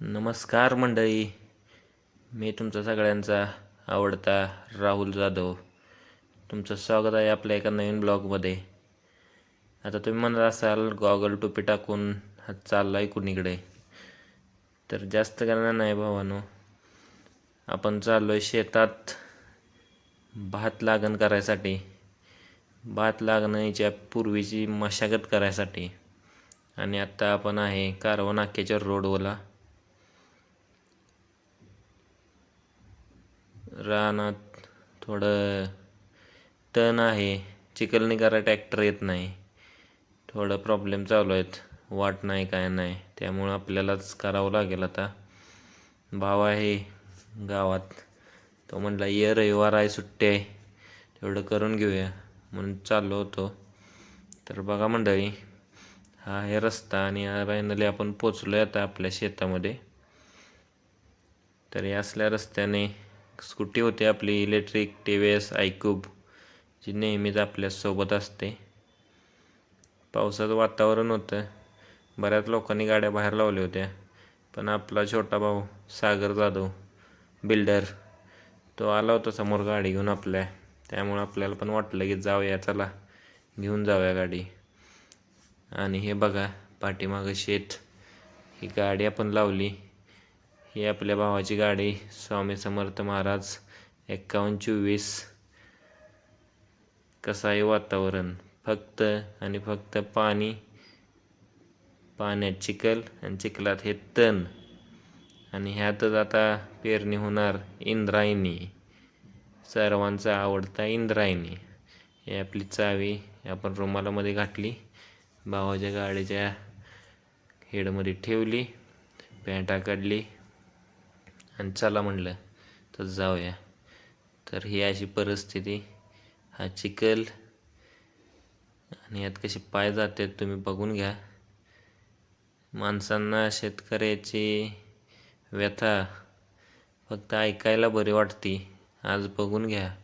नमस्कार मंडळी. मी तुमचा सगळ्यांचा आवडता राहुल जाधव. तुमचं स्वागत आहे आपल्या एका नवीन ब्लॉगमध्ये. आता तुम्ही म्हणत असाल गॉगल टोपी टाकून हा चालला आहे कुणीकडे? तर जास्त करणार नाही भावानो. आपण चाललो आहे शेतात भात लागण करायसाठी. भात लागण्याच्या पूर्वीची मशागत करायसाठी. आणि आत्ता आपण आहे कारवा नाक्याच्या रोडवरला रानात थोडं तण आहे. चिखलनी करा ट्रॅक्टर येत नाही. थोडं प्रॉब्लेम चालू आहेत. वाट नाही काय नाही. त्यामुळं आपल्यालाच करावं लागेल आता. भाव आहे गावात. तो म्हटला ये रविवार आहे सुट्टी आहे. तेवढं करून घेऊया. म्हणून चाललो होतो. तर बघा मंडळी हा आहे रस्ता आणि हा फायनली आपण पोचलो आहे आता आपल्या शेतामध्ये. तर या असल्या रस्त्याने स्कूटी होती आपली electric T V S iQube जी नेहमीच आपल्यासोबत असते. पावसाचं वातावरण होतं. बऱ्याच लोकांनी गाड्या बाहेर लावल्या होत्या. पण आपला छोटा भाऊ सागर जाधव बिल्डर तो आला होता समोर गाडी घेऊन आपल्या. त्यामुळं आपल्याला पण वाटलं की जाऊया चला घेऊन जाऊया गाडी. आणि हे बघा पाठीमागं शेत. ही गाडी आपण लावली. ही आपल्या भावाची गाडी. स्वामी समर्थ महाराज एक्कावन्न चोवीस. कसं आहे वातावरण? फक्त आणि फक्त पाणी. पाण्यात चिखल आणि चिखलात हे तण. आणि ह्यातच आता पेरणी होणार इंद्रायणी. सर्वांचा आवडता इंद्रायणी. ही आपली चावी आपण रुमालामध्ये घातली. भावाच्या गाडीच्या हेडमध्ये ठेवली. पॅन्टा काढली. आणि चला म्हणलं तर जाऊया. तर ही अशी परिस्थिती हा चिखल आणि यात कसे पाय जातात तुम्ही बघून घ्या. माणसांना शेतकऱ्याची व्यथा फक्त ऐकायला बरी वाटते आज बघून घ्या.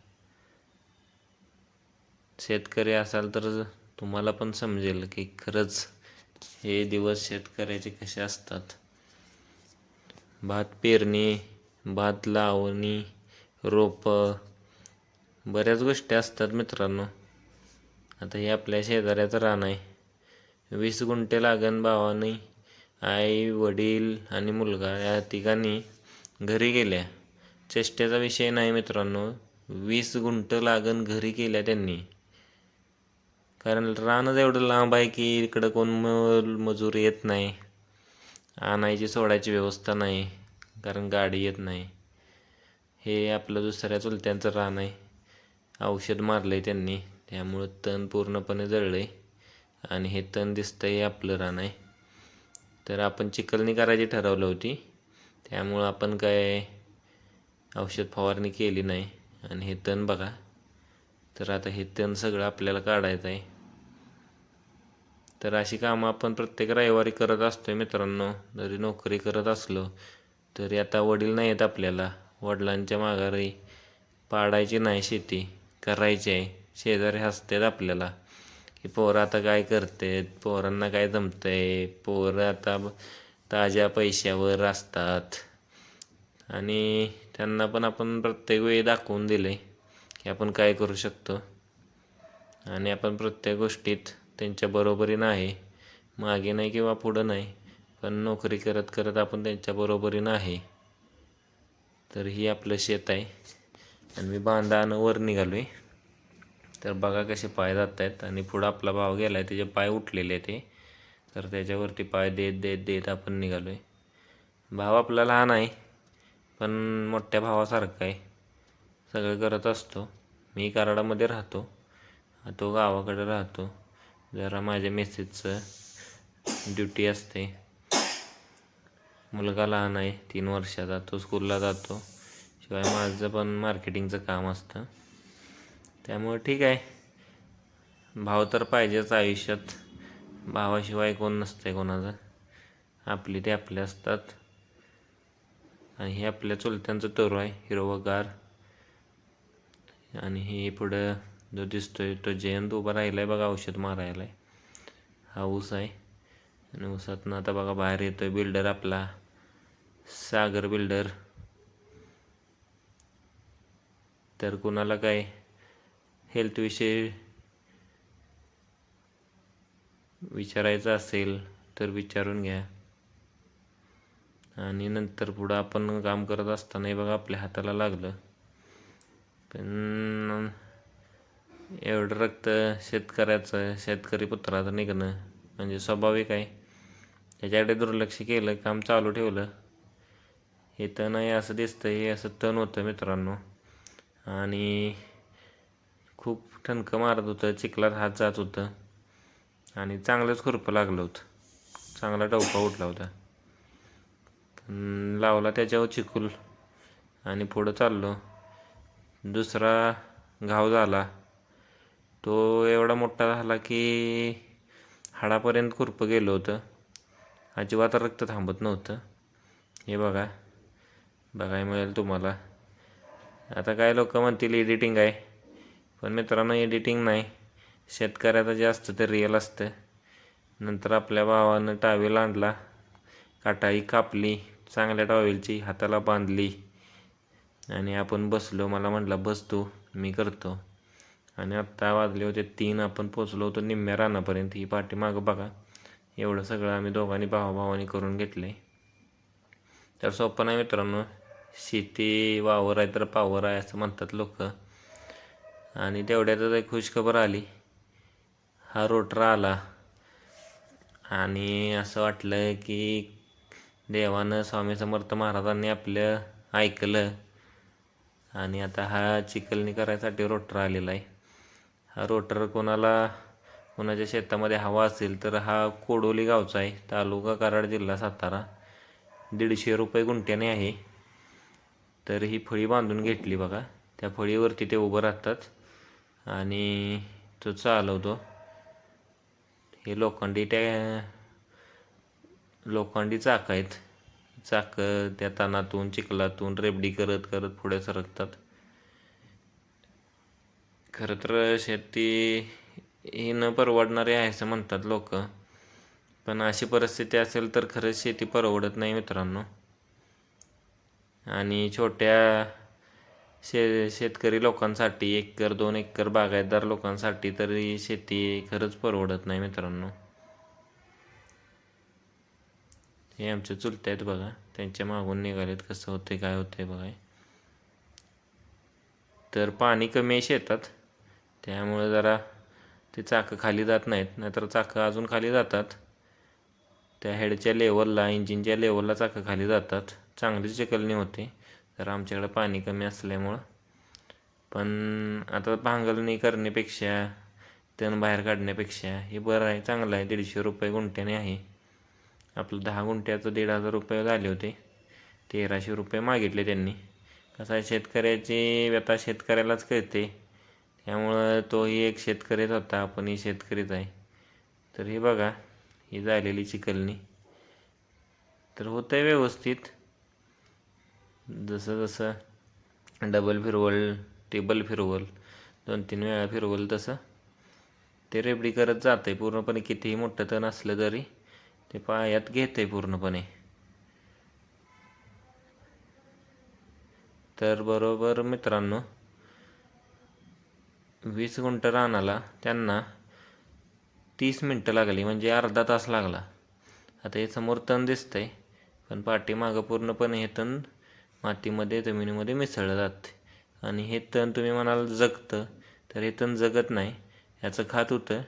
शेतकरी असाल तर तुम्हाला पण समजेल की खरंच हे दिवस शेतकऱ्याचे कसे असतात. भात पेरणी भात लावणी रोपं बऱ्याच गोष्टी असतात मित्रांनो. आता हे आपल्या शेजाऱ्याचं रान आहे. वीस गुंठे लागण भावाने आई वडील आणि मुलगा या तिघांनी घरी गेल्या. चेष्टेचा विषय नाही मित्रांनो. वीस गुंठ लागण घरी केल्या त्यांनी. कारण रानच एवढं लांब आहे की इकडं कोण मजूर येत नाही. आणायची सोडायची व्यवस्था नाही कारण गाडी येत नाही. हे आपलं दुसऱ्या चुलत्यांचं रान आहे. औषध मारलं आहे त्यांनी त्यामुळं तण पूर्णपणे जळलं आहे आणि हे तण दिसतं हे आपलं रान आहे. तर आपण चिखलणी करायची ठरवलं होती. त्यामुळं आपण काय औषध फवारणी केली नाही. आणि हे तण बघा. तर आता हे तण सगळं आपल्याला काढायचं आहे. तर अशी कामं आपण प्रत्येक रविवारी करत असतो आहे मित्रांनो. जरी नोकरी करत असलो तरी आता वडील नाही आहेत आपल्याला. वडिलांच्या माघारी पाडायची नाही शेती करायची आहे. शेजारी हसतात आपल्याला. की पोरं आता काय करतात? पोरांना काय जमतंय? पोरं आता ताज्या पैशावर असतात. आणि त्यांना पण आपण प्रत्येक वेळी दाखवून दिले की आपण काय करू शकतो. आणि आपण प्रत्येक गोष्टीत त्यांच्या बरोबरीनं आहे मागे नाही किंवा पुढं नाही पण नोकरी करत करत आपण त्यांच्या बरोबरीनं आहे तर ही आपलं शेत आहे. आणि मी बांधानं वर निघालो आहे तर बघा कसे पाय जात आहेत आणि पुढं आपला भाव गेला आहे त्याचे पाय उठलेले ते तर त्याच्यावरती पाय देत देत देत आपण निघालो आहे भाव आपला लहान आहे पण मोठ्या भावासारखा आहे. सगळं करत असतो. मी कराडामध्ये राहतो. तो गावाकडे राहतो. जरा माझ्या मेसेजचं ड्युटी असते. मुलगा लहान आहे तीन वर्षाचा तो स्कूलला जातो. शिवाय माझं पण मार्केटिंगचं काम असतं. त्यामुळं ठीक आहे. भाव तर पाहिजेच आयुष्यात. भावाशिवाय कोण नसते कोणाचं. आपली ते आपले असतात. आणि हे आपल्या चुलत्यांचं तरू आहे हिरवगार. आणि हे पुढं जो दिसतोय तो जयंत उभा राहिला आहे बघा औषध मारायला हा ऊस आहे. आणि ऊसातनं आता बघा बाहेर येतोय बिल्डर आपला. सागर बिल्डर. तर कुणाला काय हेल्थविषयी विचारायचं असेल तर विचारून घ्या. आणि नंतर पुढं आपण काम करत असतानाही बघा आपल्या हाताला लागलं. पण एवढं रक्त शेतकऱ्याचं शेतकरी पुत्राचं निघणं म्हणजे स्वाभाविक आहे. त्याच्याकडे दुर्लक्ष केलं काम चालू ठेवलं. हे तण आहे असं दिसतं हे असं तण होतं मित्रांनो. आणि खूप ठणकं मारत होतं चिखलात हात जात होतं. आणि चांगलंच खुरपं लागलं होतं. चांगला टवका उठला होता. पण लावला त्याच्यावर चिकूल आणि पुढं चाललो. दुसरा घाव झाला. तो एवढा मोठा झाला की हाडापर्यंत खुरपं गेलं होतं. अजिबात रक्त थांबत नव्हतं. हे बघा. बघायला मिळेल तुम्हाला. आता काय लोक म्हणतील एडिटिंग आहे. पण मित्रांनो एडिटिंग नाही. शेतकऱ्याचं जे असतं ते रिअल असतं. नंतर आपल्या भावानं टावेल आणला. काटाई कापली. चांगल्या टॉवेलची हाताला बांधली. आणि आपण बसलो. मला म्हटला बसतो मी करतो. आणि आत्ता वाजले होते तीन आपण पोचलो होतो निम्म्या रानापर्यंत. ही पाठी मागं बघा. एवढं सगळं आम्ही दोघांनी भावाभावानी करून घेतलं आहे तर सोपं नाही मित्रांनो. शेती वावर आहे तर पावर आहे असं म्हणतात लोक. आणि तेवढ्यातच एक खुशखबर आली. हा रोटर आला. आणि असं वाटलं की देवानं स्वामी समर्थ महाराजांनी आपलं ऐकलं. आणि आता हा चिखलणी करायसाठी रोटर आलेला आहे. हा रोटर कोणाला कोणाच्या शेतामध्ये हवा असेल तर हा कोडोली गावचा आहे तालुका कराड जिल्हा सातारा. दीडशे रुपये गुंट्याने आहे. तर ही फळी बांधून घेतली बघा. त्या फळीवरती ते उभं राहतात. आणि तो चालवतो. हे लोखंडी त्या लोखंडी चाक आहेत. चाक त्या तानातून चिखलातून रेबडी करत करत पुढे सरकतात. खरं तर शेती ही न परवडणारी आहे असं म्हणतात लोक. पण अशी परिस्थिती असेल तर खरंच शेती परवडत नाही मित्रांनो. आणि छोट्या शे शेतकरी लोकांसाठी एकर दोन एकर बागायतदार लोकांसाठी तरी शेती खरंच परवडत नाही मित्रांनो. हे आमचे चुलते आहेत बघा. त्यांच्या मागून निघालेत कसं होते काय होते बघा. तर पाणी कमी आहे शेतात. त्यामुळे जरा ते चाकं खाली जात नाहीत नाहीतर चाकं अजून खाली जातात. त्या हेडच्या लेवलला इंजिनच्या लेवलला चाकं खाली जातात. चांगली चिकलणी होते. तर आमच्याकडे पाणी कमी असल्यामुळं. पण आता भांगलणी करण्यापेक्षा तण बाहेर काढण्यापेक्षा हे बरं आहे चांगलं आहे. दीडशे रुपये गुंठ्याने आहे. आपलं दहा गुंठ्याचं दीड हजार रुपये झाले होते. तेराशे रुपये मागितले त्यांनी. कसं आहे शेतकऱ्याची व्यथा शेतकऱ्यालाच कळते. त्यामुळं तोही एक शेतकरीच होता आपणही शेतकरीच आहे. तर हे बघा ही झालेली चिकलणी. तर होतं आहे व्यवस्थित. जसं जसं डबल फिरवल टेबल फिरवल दोन तीन वेळा फिरवल तसं. ते रेबडी करत जातं आहे पूर्णपणे कितीही मोठं तण असलं तरी ते पायात घेत आहे पूर्णपणे. तर बरोबर मित्रांनो वीस गुंठ रानाला त्यांना तीस मिनटं लागली म्हणजे अर्धा तास लागला. आता हे समोर तण दिसतंय पण पाठीमागं पूर्णपणे हे तण मातीमध्ये जमिनीमध्ये मिसळलं जाते. आणि हे तण तुम्ही म्हणाल जगतं तर हे तण जगत नाही ह्याचं खात होतं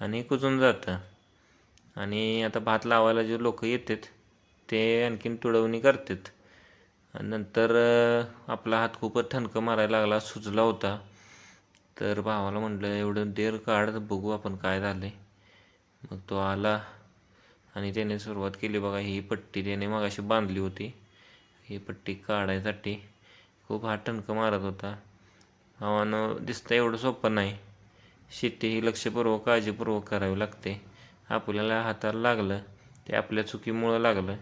आणि कुजून जातं. आणि आता भात लावायला जे लोक येतात ते आणखीन तुडवणी करतात. आणि नंतर आपला हात खूपच ठणकं मारायला लागला सुजला होता. तर भावाला म्हटलं एवढं देर काढ बघू आपण काय झालं मग तो आला आणि त्याने सुरुवात केली बघा ही पट्टी त्याने मग अशी बांधली होती. ही पट्टी काढायसाठी खूप हा ठणकं मारत होता. आव्हानं दिसतं एवढं सोपं नाही. शेती ही लक्षपूर्वक काळजीपूर्वक करावी लागते. आपल्याला हाताला लागलं ते आपल्या चुकीमुळं लागलं.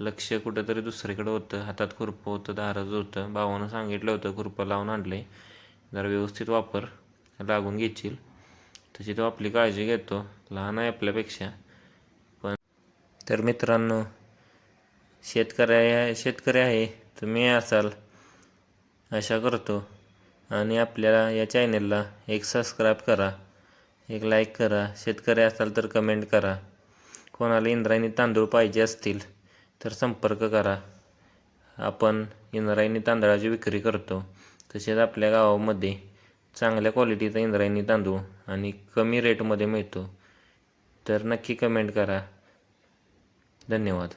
लक्ष कुठंतरी दुसरीकडं होतं. हातात खुरपं होतं धारज होतं. भावानं सांगितलं होतं खुरपं लावून आणले जरा व्यवस्थित वापर लागून घेशील. तशी तो आपली काळजी घेतो. लहान आहे आपल्यापेक्षा. पण तर मित्रांनो शेतकऱ्या शेतकरी आहे तुम्ही असाल आशा करतो. आणि आपल्याला या चॅनेलला एक सबस्क्राईब करा एक लाईक करा. शेतकरी असाल तर कमेंट करा. कोणाला इंद्रायणी तांदूळ पाहिजे असतील तर संपर्क करा. आपण इंद्रायणी तांदळाची विक्री करतो. तसेच आपल्या गावामध्ये चांगल्या क्वालिटीचा इंद्रायणी तांदूळ आणि कमी रेटमध्ये मिळतो. तर नक्की कमेंट करा. धन्यवाद.